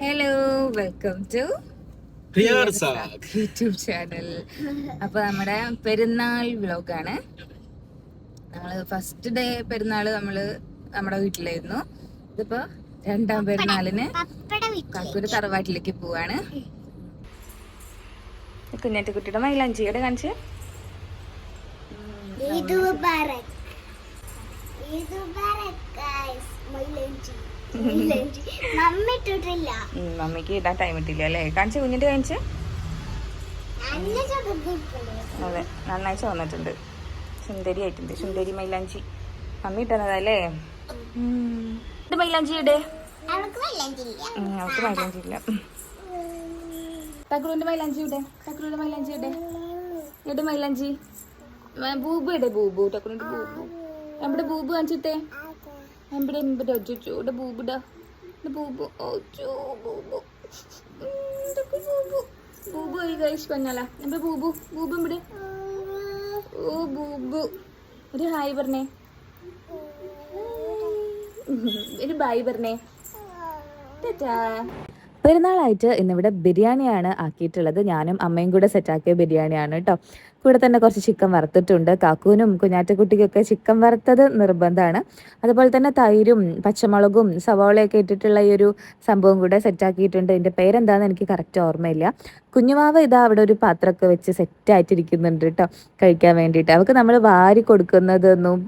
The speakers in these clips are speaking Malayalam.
Hello welcome to YouTube channel അപ്പൊ നമ്മുടെ പെരുന്നാൾ വ്ലോഗാണ്. നമ്മൾ ഫസ്റ്റ് ഡേ പെരുന്നാൾ നമ്മൾ നമ്മുടെ വീട്ടിലായിരുന്നു. ഇതിപ്പോ രണ്ടാം പെരുന്നാളിന് കാക്കൂര് തറവാട്ടിലേക്ക് പോവാണ്. കുഞ്ഞാറ്റ കുട്ടിയുടെ മൈലാഞ്ചിയുടെ കാണിച്ച്. ഈദ് മുബാറക്. ഈദ് മുബാറക് ഗയ്സ് മൈലഞ്ചി. മമ്മിക്ക് ഇടാൻ ടൈം ഇട്ടില്ല അല്ലേ? കാണിച്ചു കുഞ്ഞിന്റെ കാണിച്ച്? അതെ നന്നായി ചോന്നിട്ടുണ്ട് സുന്ദരി ആയിട്ടുണ്ട്. സുന്ദരി മൈലാഞ്ചി. മമ്മി ഇട്ടതല്ലേ ഇത് മൈലാഞ്ചി ഇടേ. അവൾക്ക് മൈലഞ്ചി ഇല്ല. ഉം, മൈലാഞ്ചി ഇല്ല. തക്രൂന്റെ മൈലാഞ്ചി ഇടേ. തക്രൂന്റെ മൈലാഞ്ചി ഇടേ. ഇട് മൈലാഞ്ചി. ബൂബു ഇടേ ബൂബു. തക്രൂന്റെ ബൂബു. നമ്മുടെ ബൂബു കാണിച്ചിട്ടേ. എവിടെ എവിടെ ഒച്ചോ ഇവിടെ ബൂബുടാ. ബൂബു ഓച്ചോ ബൂബു. ബൂബു? ബൂബു ഒരു കഴിച്ച് പറഞ്ഞാലാ. എവിടെ ബൂബു? ബൂബു ഇവിടെ ഓ ബൂബു. ഒരു ഹായ് പറഞ്ഞേ. ഒരു ബായ് പറഞ്ഞേ. ടാറ്റാ. പെരുന്നാളായിട്ട് ഇന്നിവിടെ ബിരിയാണിയാണ് ആക്കിയിട്ടുള്ളത്. ഞാനും അമ്മയും കൂടെ സെറ്റാക്കിയ ബിരിയാണിയാണ് കേട്ടോ കൂടെ തന്നെ കുറച്ച് ചിക്കൻ വറുത്തിട്ടുണ്ട്. കാക്കൂനും കുഞ്ഞാറ്റക്കുട്ടിക്കൊക്കെ ചിക്കൻ വറുത്തത് നിർബന്ധമാണ്. അതുപോലെ തന്നെ തൈരും പച്ചമുളകും സവാളയൊക്കെ ഇട്ടിട്ടുള്ള ഈ ഒരു സംഭവം കൂടെ സെറ്റാക്കിയിട്ടുണ്ട് ഇതിന്റെ പേരെന്താണെന്ന് എനിക്ക് കറക്റ്റ് ഓർമ്മയില്ല. കുഞ്ഞുമാവ് ഇതാ അവിടെ ഒരു പാത്രമൊക്കെ വെച്ച് സെറ്റായിട്ടിരിക്കുന്നുണ്ട് കേട്ടോ കഴിക്കാൻ വേണ്ടിയിട്ട്. അവൾക്ക് നമ്മൾ വാരി കൊടുക്കുന്നതൊന്നും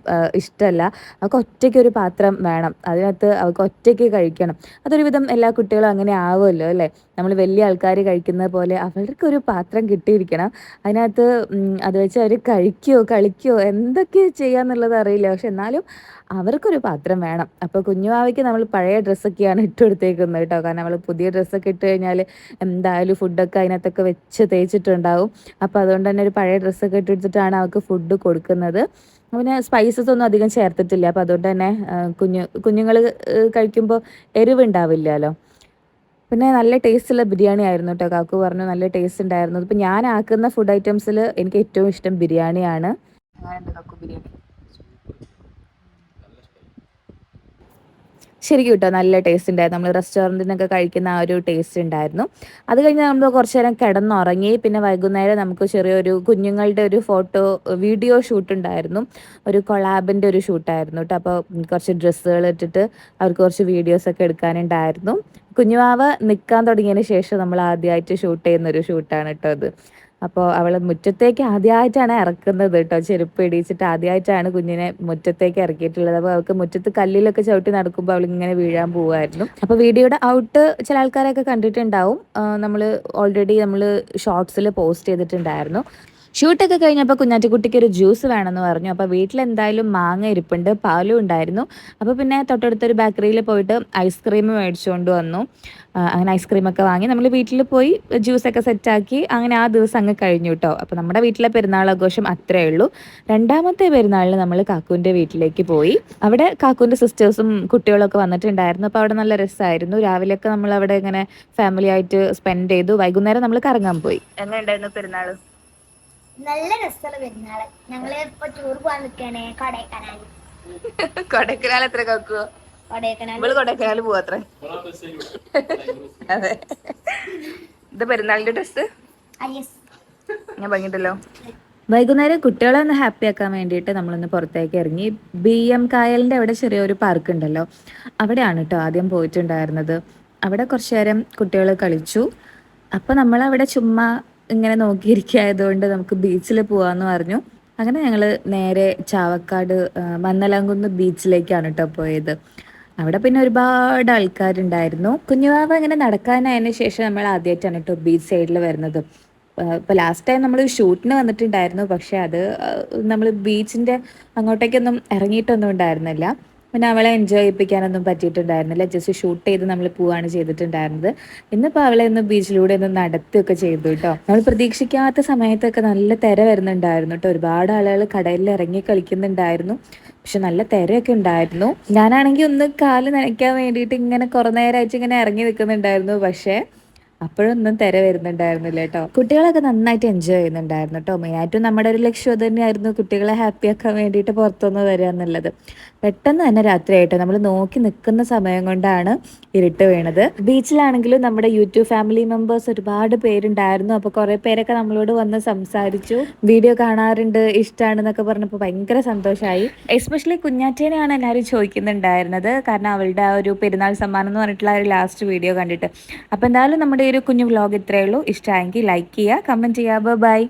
ഇഷ്ടമല്ല അവൾക്ക് ഒറ്റയ്ക്ക് ഒരു പാത്രം വേണം. അതിനകത്ത് അവൾക്ക് ഒറ്റയ്ക്ക് കഴിക്കണം. അതൊരുവിധം എല്ലാ കുട്ടികളും അങ്ങനെ ആവുമല്ലോ അല്ലേ? നമ്മൾ വലിയ ആൾക്കാർ കഴിക്കുന്ന പോലെ അവർക്കൊരു പാത്രം കിട്ടിയിരിക്കണം. അതിനകത്ത് അത് വെച്ച് അവർ കഴിക്കുകയോ കളിക്കുകയോ എന്തൊക്കെ ചെയ്യാന്നുള്ളത് അറിയില്ല. പക്ഷെ എന്നാലും അവർക്കൊരു പാത്രം വേണം. അപ്പോൾ കുഞ്ഞുമാവയ്ക്ക് നമ്മൾ പഴയ ഡ്രസ്സൊക്കെയാണ് ഇട്ട് കൊടുത്തേക്കുന്നത് കേട്ടോ. കാരണം നമ്മൾ പുതിയ ഡ്രസ്സൊക്കെ ഇട്ട് കഴിഞ്ഞാൽ എന്തായാലും ഫുഡൊക്കെ അതിനകത്തൊക്കെ വെച്ച് തേച്ചിട്ടുണ്ടാവും. അപ്പോൾ അതുകൊണ്ട് തന്നെ ഒരു പഴയ ഡ്രസ്സൊക്കെ ഇട്ട് കൊടുത്തിട്ടാണ് അവൾക്ക് ഫുഡ് കൊടുക്കുന്നത്. പിന്നെ സ്പൈസസ് ഒന്നും അധികം ചേർത്തിട്ടില്ല. അപ്പോൾ അതുകൊണ്ട് തന്നെ കുഞ്ഞു കുഞ്ഞുങ്ങൾ കഴിക്കുമ്പോൾ എരിവുണ്ടാവില്ലല്ലോ. പിന്നെ നല്ല ടേസ്റ്റുള്ള ബിരിയാണി ആയിരുന്നു കേട്ടോ കാക്കു പറഞ്ഞു നല്ല ടേസ്റ്റ് ഉണ്ടായിരുന്നു. ഇപ്പം ഞാൻ ആക്കുന്ന ഫുഡ് ഐറ്റംസിൽ എനിക്ക് ഏറ്റവും ഇഷ്ടം ബിരിയാണിയാണ്. കാക്കു ബിരിയാണി. ശരിക്കും കിട്ടുക. നല്ല ടേസ്റ്റ് ഉണ്ടായിരുന്നു. നമ്മൾ റെസ്റ്റോറന്റിൽ നിന്നൊക്കെ കഴിക്കുന്ന ആ ഒരു ടേസ്റ്റ് ഉണ്ടായിരുന്നു. അത് കഴിഞ്ഞ് നമ്മൾ കുറച്ച് നേരം കിടന്നുറങ്ങി. പിന്നെ വൈകുന്നേരം നമുക്ക് ചെറിയൊരു കുഞ്ഞുങ്ങളുടെ ഒരു ഫോട്ടോ വീഡിയോ ഷൂട്ട് ഉണ്ടായിരുന്നു. ഒരു കൊളാബിന്റെ ഒരു ഷൂട്ടായിരുന്നു കേട്ടോ അപ്പോൾ കുറച്ച് ഡ്രസ്സുകൾ ഇട്ടിട്ട് അവർക്ക് കുറച്ച് വീഡിയോസൊക്കെ എടുക്കാനുണ്ടായിരുന്നു. കുഞ്ഞുവാവ നിൽക്കാൻ തുടങ്ങിയതിന് ശേഷം നമ്മൾ ആദ്യമായിട്ട് ഷൂട്ട് ചെയ്യുന്ന ഒരു ഷൂട്ടാണ് കേട്ടോ അത്. അപ്പോൾ അവൾ മുറ്റത്തേക്ക് ആദ്യമായിട്ടാണ് ഇറക്കുന്നത് കേട്ടോ. ചെരുപ്പ് ഇടിച്ചിട്ട് ആദ്യമായിട്ടാണ് കുഞ്ഞിനെ മുറ്റത്തേക്ക് ഇറക്കിയിട്ടുള്ളത്. അപ്പോൾ അവൾക്ക് മുറ്റത്ത് കല്ലിലൊക്കെ ചവിട്ടി നടക്കുമ്പോൾ അവൾ ഇങ്ങനെ വീഴാൻ പോവായിരുന്നു. അപ്പോൾ വീഡിയോയുടെ ഔട്ട് ചില ആൾക്കാരൊക്കെ കണ്ടിട്ടുണ്ടാവും. നമ്മൾ ഓൾറെഡി നമ്മൾ ഷോർട്സിൽ പോസ്റ്റ് ചെയ്തിട്ടുണ്ടായിരുന്നു. ഷൂട്ടൊക്കെ കഴിഞ്ഞപ്പോൾ കുഞ്ഞാറ്റക്കുട്ടിക്ക് ഒരു ജ്യൂസ് വേണമെന്ന് പറഞ്ഞു. അപ്പോൾ വീട്ടിൽ എന്തായാലും മാങ്ങ ഇരിപ്പുണ്ട് പാലും ഉണ്ടായിരുന്നു. അപ്പോൾ പിന്നെ തൊട്ടടുത്തൊരു ബേക്കറിയിൽ പോയിട്ട് ഐസ്ക്രീം മേടിച്ചുകൊണ്ട് വന്നു. അങ്ങനെ ഐസ്ക്രീമൊക്കെ വാങ്ങി നമ്മൾ വീട്ടിൽ പോയി ജ്യൂസൊക്കെ സെറ്റാക്കി അങ്ങനെ ആ ദിവസം അങ്ങ് കഴിഞ്ഞു കേട്ടോ അപ്പോൾ നമ്മുടെ വീട്ടിലെ പെരുന്നാൾ ആഘോഷം അത്രേ ഉള്ളൂ. രണ്ടാമത്തെ പെരുന്നാളിൽ നമ്മൾ കാക്കുവിന്റെ വീട്ടിലേക്ക് പോയി. അവിടെ കാക്കുവിന്റെ സിസ്റ്റേഴ്സും കുട്ടികളൊക്കെ വന്നിട്ടുണ്ടായിരുന്നു. അപ്പോൾ അവിടെ നല്ല രസമായിരുന്നു രാവിലെയൊക്കെ നമ്മൾ അവിടെ ഇങ്ങനെ ഫാമിലി ആയിട്ട് സ്പെൻഡ് ചെയ്തു. വൈകുന്നേരം നമ്മൾ കറങ്ങാൻ പോയി. എങ്ങനെ ഉണ്ടായിരുന്നു പെരുന്നാൾ നല്ല രസമുള്ള പെരുന്നാൾ. ഞങ്ങൾ ഇപ്പൊ ടൂർ പോവാൻ നിക്കാണ്. കൊടൈക്കനാൽ കൊടൈക്കനാൽ എത്ര കേക്കുവോ കൊടൈക്കനാൽ കൊടൈക്കനാൽ പോവാത്ര അതെ. ഇത് പെരുന്നാളിന്റെ ഡ്രസ് ഞാൻ പറഞ്ഞിട്ടല്ലോ വൈകുന്നേരം കുട്ടികളെ ഒന്ന് ഹാപ്പി ആക്കാൻ വേണ്ടിയിട്ട് നമ്മളൊന്ന് പുറത്തേക്ക് ഇറങ്ങി. ബി എം കായലിന്റെ അവിടെ ചെറിയൊരു പാർക്ക് ഉണ്ടല്ലോ. അവിടെയാണ് കേട്ടോ ആദ്യം പോയിട്ടുണ്ടായിരുന്നത്. അവിടെ കുറച്ചു നേരം കുട്ടികൾ കളിച്ചു. അപ്പോൾ നമ്മളവിടെ ചുമ്മാ ഇങ്ങനെ നോക്കിയിരിക്കായതുകൊണ്ട് നമുക്ക് ബീച്ചിൽ പോവാന്ന് പറഞ്ഞു. അങ്ങനെ ഞങ്ങൾ നേരെ ചാവക്കാട് മന്നലാംകുന്ന് ബീച്ചിലേക്കാണ് കേട്ടോ പോയത്. അവിടെ പിന്നെ ഒരുപാട് ആൾക്കാരുണ്ടായിരുന്നു. കുഞ്ഞുവാവ് അങ്ങനെ നടക്കാനായതിന് ശേഷം നമ്മൾ ആദ്യമായിട്ടാണ് കേട്ടോ ബീച്ച് സൈഡിൽ വരുന്നത്. ഇപ്പോൾ ലാസ്റ്റ് ടൈം നമ്മൾ ഷൂട്ടിന് വന്നിട്ടുണ്ടായിരുന്നു. പക്ഷെ അത് നമ്മൾ ബീച്ചിന്റെ അങ്ങോട്ടേക്കൊന്നും ഇറങ്ങിയിട്ടൊന്നും ഉണ്ടായിരുന്നില്ല. പിന്നെ അവളെ എൻജോയ് ചെയ്യിപ്പിക്കാനൊന്നും പറ്റിയിട്ടുണ്ടായിരുന്നില്ല. ജസ്റ്റ് ഷൂട്ട് ചെയ്ത് നമ്മൾ പോവാണ് ചെയ്തിട്ടുണ്ടായിരുന്നത്. ഇന്നിപ്പോൾ അവളെ ഒന്ന് ബീച്ചിലൂടെ ഒന്ന് നടത്തുകയൊക്കെ ചെയ്തു കേട്ടോ. നമ്മൾ പ്രതീക്ഷിക്കാത്ത സമയത്തൊക്കെ നല്ല തിര വരുന്നുണ്ടായിരുന്നു കേട്ടോ. ഒരുപാട് ആളുകൾ കടലിൽ ഇറങ്ങി കളിക്കുന്നുണ്ടായിരുന്നു. പക്ഷെ നല്ല തിരയൊക്കെ ഉണ്ടായിരുന്നു. ഞാനാണെങ്കിൽ ഒന്ന് കാൽ നനയ്ക്കാൻ വേണ്ടിയിട്ട് ഇങ്ങനെ കുറേ നേരമായിട്ട് ഇങ്ങനെ ഇറങ്ങി നിൽക്കുന്നുണ്ടായിരുന്നു പക്ഷേ അപ്പോഴൊന്നും തിര വരുന്നുണ്ടായിരുന്നില്ല കേട്ടോ കുട്ടികളൊക്കെ നന്നായിട്ട് എൻജോയ് ചെയ്യുന്നുണ്ടായിരുന്നു കേട്ടോ മെയിനായിട്ടും നമ്മുടെ ഒരു ലക്ഷ്യം തന്നെയായിരുന്നു കുട്ടികളെ ഹാപ്പി ആക്കാൻ വേണ്ടിയിട്ട് പുറത്തുനിന്ന് വരിക എന്നുള്ളത്. പെട്ടെന്ന് തന്നെ രാത്രിയായിട്ട് നമ്മൾ നോക്കി നിൽക്കുന്ന സമയം കൊണ്ടാണ് ഇരുട്ട് വീണത്. ബീച്ചിലാണെങ്കിലും നമ്മുടെ യൂട്യൂബ് ഫാമിലി മെമ്പേഴ്സ് ഒരുപാട് പേരുണ്ടായിരുന്നു. അപ്പോൾ കുറേ പേരൊക്കെ നമ്മളോട് വന്ന് സംസാരിച്ചു. വീഡിയോ കാണാറുണ്ട് ഇഷ്ടമാണെന്നൊക്കെ പറഞ്ഞപ്പോൾ ഭയങ്കര സന്തോഷമായി എസ്പെഷ്യലി കുഞ്ഞാറ്റേനെയാണ് എല്ലാവരും ചോദിക്കുന്നുണ്ടായിരുന്നത്. കാരണം അവളുടെ ആ ഒരു പെരുന്നാൾ സമ്മാനം എന്ന് പറഞ്ഞിട്ടുള്ള ഒരു ലാസ്റ്റ് വീഡിയോ കണ്ടിട്ട്. അപ്പോൾ എന്തായാലും നമ്മുടെ ഒരു കുഞ്ഞു വ്ലോഗ് ഇത്രയേ ഉള്ളൂ. ഇഷ്ടമായെങ്കിൽ ലൈക്ക് ചെയ്യുക കമന്റ് ചെയ്യുക. ബൈ